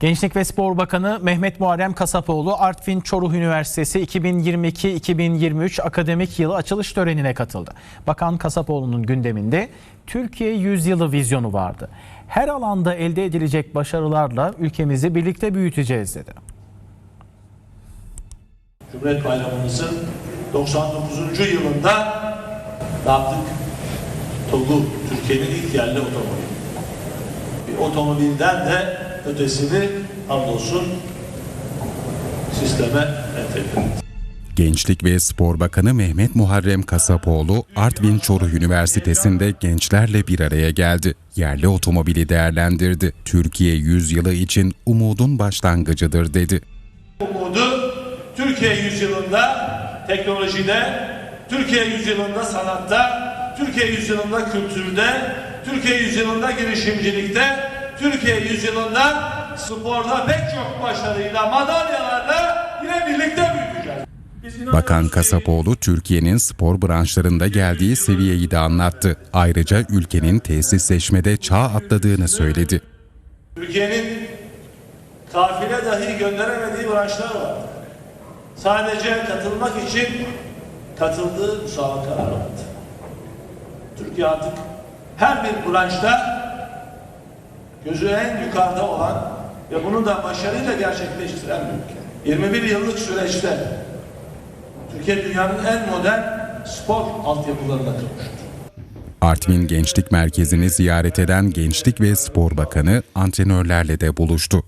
Gençlik ve Spor Bakanı Mehmet Muharrem Kasapoğlu Artvin Çoruh Üniversitesi 2022-2023 akademik yılı açılış törenine katıldı. Bakan Kasapoğlu'nun gündeminde Türkiye Yüzyılı vizyonu vardı. Her alanda elde edilecek başarılarla ülkemizi birlikte büyüteceğiz dedi. Cumhuriyet Bayramımızın 99. yılında yaptık? TOG'u, Türkiye'nin ilk yerli otomobili. Bir otomobilden de ötesini hamdolsun sisteme entegre. Gençlik ve Spor Bakanı Mehmet Muharrem Kasapoğlu, Artvin Çoruh Üniversitesi'nde gençlerle bir araya geldi. Yerli otomobili değerlendirdi. Türkiye yüzyılı için umudun başlangıcıdır dedi. Umudu Türkiye yüzyılında teknolojide, Türkiye yüzyılında sanatta, Türkiye yüzyılında kültürde, Türkiye yüzyılında girişimcilikte, Türkiye yüzyılında sporda pek çok başarıyla, madalyalarla yine birlikte büyüyeceğiz. Bakan Kasapoğlu, Türkiye'nin spor branşlarında geldiği seviyeyi de anlattı. Ayrıca ülkenin tesisleşmede çağ atladığını söyledi. Türkiye'nin kafile dahi gönderemediği branşlar var. Sadece katılmak için katıldığı müsabakalar vardı. Türkiye artık her bir branşta gözü en yukarıda olan ve bunu da başarıyla gerçekleştiren bir ülke. 21 yıllık süreçte Türkiye dünyanın en modern spor altyapılarına kavuştu. Artvin Gençlik Merkezi'ni ziyaret eden Gençlik ve Spor Bakanı antrenörlerle de buluştu.